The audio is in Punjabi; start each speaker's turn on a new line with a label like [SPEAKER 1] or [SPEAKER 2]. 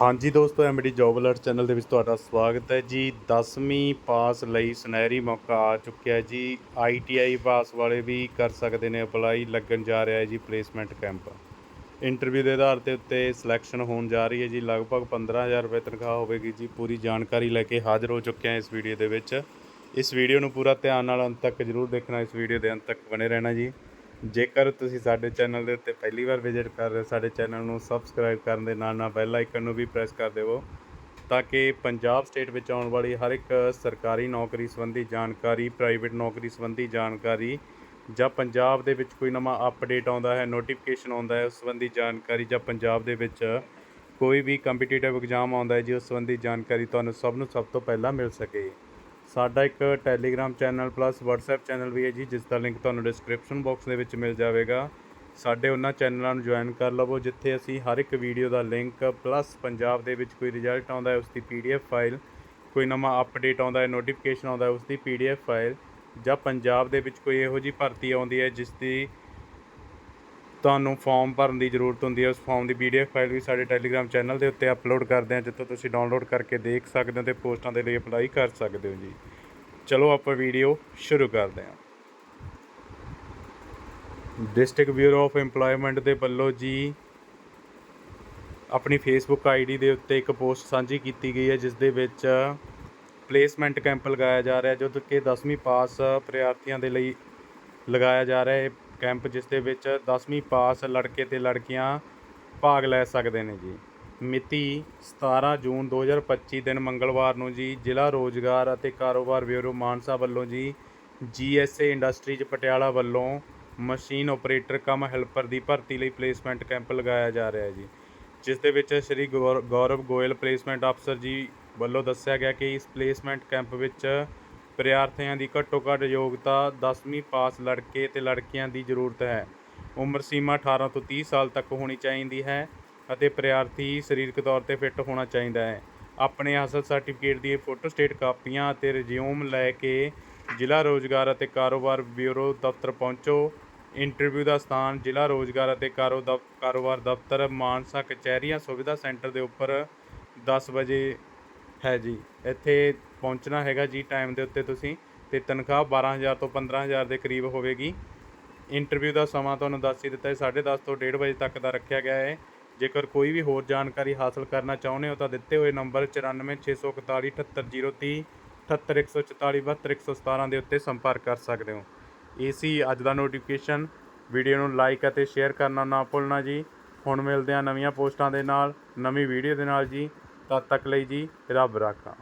[SPEAKER 1] ਹਾਂਜੀ ਦੋਸਤੋ ਐਮਡੀ ਜੌਬ ਅਲਰਟ ਚੈਨਲ ਦੇ ਵਿੱਚ ਤੁਹਾਡਾ ਸਵਾਗਤ ਹੈ ਜੀ। 10ਵੀਂ ਪਾਸ ਲਈ ਸੁਨਹਿਰੀ ਮੌਕਾ ਆ ਚੁੱਕਿਆ ਜੀ। ਆਈਟੀਆਈ ਪਾਸ ਵਾਲੇ ਵੀ ਕਰ ਸਕਦੇ ਨੇ ਅਪਲਾਈ, ਲੱਗਣ ਜਾ ਰਿਹਾ ਹੈ ਜੀ ਪਲੇਸਮੈਂਟ ਕੈਂਪ ਇੰਟਰਵਿਊ ਦੇ ਆਧਾਰ ਤੇ ਉੱਤੇ ਸਿਲੈਕਸ਼ਨ ਹੋਣ ਜਾ ਰਹੀ ਹੈ ਜੀ। ਲਗਭਗ 15000 ਰੁਪਏ ਤਨਖਾਹ ਹੋਵੇਗੀ ਜੀ। ਪੂਰੀ ਜਾਣਕਾਰੀ ਲੈ ਕੇ ਹਾਜ਼ਰ ਹੋ ਚੁੱਕੇ ਹਾਂ ਇਸ ਵੀਡੀਓ ਦੇ ਵਿੱਚ। ਇਸ ਵੀਡੀਓ ਨੂੰ ਪੂਰਾ ਧਿਆਨ ਨਾਲ ਅੰਤ ਤੱਕ ਜਰੂਰ ਦੇਖਣਾ, ਇਸ ਵੀਡੀਓ ਦੇ ਅੰਤ ਤੱਕ ਬਣੇ ਰਹਿਣਾ ਜੀ। ਜੇਕਰ ਤੁਸੀਂ ਸਾਡੇ ਚੈਨਲ ਦੇ ਉੱਤੇ ਪਹਿਲੀ ਵਾਰ ਵਿਜ਼ਿਟ ਕਰ ਰਹੇ ਹੋ, ਸਾਡੇ ਚੈਨਲ ਨੂੰ ਸਬਸਕ੍ਰਾਈਬ ਕਰਨ ਦੇ ਨਾਲ ਨਾਲ ਬੈਲ ਆਈਕਨ ਨੂੰ ਵੀ ਪ੍ਰੈਸ ਕਰ ਦੇਵੋ ਤਾਂ ਕਿ ਪੰਜਾਬ ਸਟੇਟ ਵਿੱਚ ਆਉਣ ਵਾਲੀ ਹਰ ਇੱਕ ਸਰਕਾਰੀ ਨੌਕਰੀ ਸੰਬੰਧੀ ਜਾਣਕਾਰੀ ਪ੍ਰਾਈਵੇਟ ਨੌਕਰੀ ਸੰਬੰਧੀ ਜਾਣਕਾਰੀ ਜਾਂ ਪੰਜਾਬ ਦੇ ਵਿੱਚ ਕੋਈ ਨਵਾਂ ਅਪਡੇਟ ਆਉਂਦਾ ਹੈ ਨੋਟੀਫਿਕੇਸ਼ਨ ਆਉਂਦਾ ਹੈ, ਉਸ ਸੰਬੰਧੀ ਜਾਣਕਾਰੀ ਜਾਂ ਪੰਜਾਬ ਦੇ ਵਿੱਚ ਕੋਈ ਵੀ ਕੰਪੀਟੀਟਿਵ ਐਗਜ਼ਾਮ ਆਉਂਦਾ ਹੈ ਜੀ, ਉਸ ਸੰਬੰਧੀ ਜਾਣਕਾਰੀ ਤੁਹਾਨੂੰ ਸਭ ਨੂੰ ਸਭ ਤੋਂ ਪਹਿਲਾਂ ਮਿਲ ਸਕੇ। ਸਾਡਾ ਇੱਕ telegram channel plus WhatsApp channel ਵੀ ਹੈ ਜੀ, ਜਿਸ ਦਾ ਲਿੰਕ ਤੁਹਾਨੂੰ ਡਿਸਕ੍ਰਿਪਸ਼ਨ ਬਾਕਸ ਦੇ ਵਿੱਚ ਮਿਲ ਜਾਵੇਗਾ। ਸਾਡੇ ਉਹਨਾਂ ਚੈਨਲਾਂ ਨੂੰ ਜੁਆਇਨ ਕਰ ਲਵੋ, ਜਿੱਥੇ ਅਸੀਂ ਹਰ ਇੱਕ ਵੀਡੀਓ ਦਾ ਲਿੰਕ ਪਲੱਸ ਪੰਜਾਬ ਦੇ ਵਿੱਚ ਕੋਈ ਰਿਜ਼ਲਟ ਆਉਂਦਾ ਹੈ ਉਸ ਦੀ PDF ਫਾਈਲ ਕੋਈ ਨਵਾਂ ਅਪਡੇਟ ਆਉਂਦਾ ਹੈ ਨੋਟੀਫਿਕੇਸ਼ਨ ਆਉਂਦਾ ਹੈ ਉਸ ਦੀ PDF ਫਾਈਲ ਜਾਂ ਪੰਜਾਬ ਦੇ ਵਿੱਚ ਕੋਈ ਇਹੋ ਜਿਹੀ ਭਰਤੀ ਆਉਂਦੀ ਹੈ, ਜਿਸ ਦੀ ਤੁਹਾਨੂੰ ਫਾਰਮ ਭਰਨ ਦੀ ਜ਼ਰੂਰਤ ਹੁੰਦੀ ਹੈ, ਉਸ ਫਾਰਮ ਦੀ PDF ਫਾਈਲ ਵੀ ਸਾਡੇ ਟੈਲੀਗ੍ਰਾਮ ਚੈਨਲ ਦੇ ਉੱਤੇ ਅਪਲੋਡ ਕਰਦੇ ਹਾਂ, ਜਿੱਥੋਂ ਤੁਸੀਂ ਡਾਊਨਲੋਡ ਕਰਕੇ ਦੇਖ ਸਕਦੇ ਹੋ ਤੇ ਪੋਸਟਾਂ ਦੇ ਲਈ ਅਪਲਾਈ ਕਰ ਸਕਦੇ ਹੋ ਜੀ। ਚਲੋ ਆਪਾਂ ਵੀਡੀਓ ਸ਼ੁਰੂ ਕਰਦੇ ਹਾਂ। ਡਿਸਟ੍ਰਿਕਟ ਬਿਊਰੋ ਆਫ EMPLOYMENT ਦੇ ਵੱਲੋਂ ਜੀ ਆਪਣੀ ਫੇਸਬੁੱਕ ਆਈਡੀ ਦੇ ਉੱਤੇ ਇੱਕ ਪੋਸਟ ਸਾਂਝੀ ਕੀਤੀ ਗਈ ਹੈ ਜਿਸ ਦੇ ਵਿੱਚ ਪਲੇਸਮੈਂਟ ਕੈਂਪ ਲਗਾਇਆ ਜਾ ਰਿਹਾ, ਜੋ ਕਿ 10ਵੀਂ ਪਾਸ ਪ੍ਰਾਰਥੀਆਂ ਦੇ ਲਈ ਲਗਾਇਆ ਜਾ ਰਿਹਾ ਹੈ। ਕੈਂਪ ਜਿਸ ਦੇ ਵਿੱਚ 10ਵੀਂ ਪਾਸ ਲੜਕੇ ਤੇ ਲੜਕੀਆਂ ਭਾਗ ਲੈ ਸਕਦੇ ਨੇ ਜੀ। ਮਿਤੀ 17 ਜੂਨ 2025 ਦਿਨ ਮੰਗਲਵਾਰ ਨੂੰ ਜੀ, ਜ਼ਿਲ੍ਹਾ ਰੋਜ਼ਗਾਰ ਅਤੇ ਕਾਰੋਬਾਰ ਬਿਊਰੋ ਮਾਨਸਾ ਵੱਲੋਂ ਜੀ, ਜੀਐਸਏ ਇੰਡਸਟਰੀਜ਼ ਪਟਿਆਲਾ ਵੱਲੋਂ ਮਸ਼ੀਨ ਆਪਰੇਟਰ ਕਮ ਹੈਲਪਰ ਦੀ ਭਰਤੀ ਲਈ ਪਲੇਸਮੈਂਟ ਕੈਂਪ ਲਗਾਇਆ ਜਾ ਰਿਹਾ ਹੈ ਜੀ। ਜਿਸ ਦੇ ਵਿੱਚ ਸ਼੍ਰੀ ਗੌਰ- ਗੌਰਵ ਗੋਇਲ ਪਲੇਸਮੈਂਟ ਅਫਸਰ ਜੀ ਵੱਲੋਂ ਦੱਸਿਆ ਗਿਆ ਕਿ ਇਸ ਪਲੇਸਮੈਂਟ ਕੈਂਪ ਵਿੱਚ ਪ੍ਰਾਰਥੀਆਂ ਦੀ ਘੱਟੋ ਘੱਟ ਯੋਗਤਾ 10ਵੀਂ ਪਾਸ ਲੜਕੇ ਤੇ ਲੜਕੀਆਂ ਦੀ ਜ਼ਰੂਰਤ ਹੈ। ਉਮਰ ਸੀਮਾ 18 ਤੋਂ 30 ਸਾਲ ਤੱਕ ਹੋਣੀ ਚਾਹੀਦੀ ਹੈ। ਅਤੇ ਪ੍ਰਾਰਥੀ ਸਰੀਰਕ ਤੌਰ ਤੇ ਫਿੱਟ ਹੋਣਾ ਚਾਹੀਦਾ ਹੈ। ਆਪਣੇ ਅਸਲ ਸਰਟੀਫਿਕੇਟ ਦੀ ਫੋਟੋ ਸਟੇਟ ਕਾਪੀਆਂ ਅਤੇ ਰਿਜ਼ਿਊਮ ਲੈ ਕੇ ਜ਼ਿਲ੍ਹਾ ਰੋਜ਼ਗਾਰ ਅਤੇ ਕਾਰੋਬਾਰ ਬਿਊਰੋ ਦਫ਼ਤਰ ਪਹੁੰਚੋ। ਇੰਟਰਵਿਊ ਦਾ ਸਥਾਨ ਜ਼ਿਲ੍ਹਾ ਰੋਜ਼ਗਾਰ ਅਤੇ ਕਾਰੋ ਦਫ਼- ਕਾਰੋਬਾਰ ਦਫ਼ਤਰ ਮਾਨਸਾ ਕਚਹਿਰੀਆਂ ਸੁਵਿਧਾ ਸੈਂਟਰ ਦੇ ਉੱਪਰ 10 ਵਜੇ ਹੈ ਜੀ। ਇੱਥੇ ਪਹੁੰਚਣਾ ਹੈਗਾ ਜੀ ਟਾਈਮ ਦੇ ਉੱਤੇ ਤੁਸੀਂ ਤੇ ਤਨਖਾਹ 12000 ਤੋਂ 15000 ਦੇ ਕਰੀਬ ਹੋਵੇਗੀ। ਇੰਟਰਵਿਊ ਦਾ ਸਮਾਂ ਤੁਹਾਨੂੰ ਦੱਸ ਹੀ ਦਿੱਤਾ ਹੈ 10:30 ਤੋਂ 1:30 ਵਜੇ ਤੱਕ ਦਾ ਰੱਖਿਆ ਗਿਆ ਹੈ। ਜੇਕਰ ਕੋਈ ਵੀ ਹੋਰ ਜਾਣਕਾਰੀ ਹਾਸਲ ਕਰਨਾ ਚਾਹੁੰਦੇ ਹੋ ਤਾਂ ਦਿੱਤੇ ਹੋਏ ਨੰਬਰ 9464 78030 78144 72117 ਦੇ ਉੱਤੇ ਸੰਪਰਕ ਕਰ ਸਕਦੇ ਹੋ। ਇਹ ਸੀ ਅੱਜ ਦਾ ਨੋਟੀਫਿਕੇਸ਼ਨ ਵੀਡੀਓ ਨੂੰ ਲਾਈਕ ਅਤੇ ਸ਼ੇਅਰ ਕਰਨਾ ਨਾ ਭੁੱਲਣਾ ਜੀ। ਹੁਣ ਮਿਲਦੇ ਹਾਂ ਨਵੀਆਂ ਪੋਸਟਾਂ ਦੇ ਨਾਲ, ਨਵੀਂ ਵੀਡੀਓ ਦੇ ਨਾਲ ਜੀ। ਤਦ ਤੱਕ ਲਈ ਜੀ, ਰੱਬ ਰਾਖਾ।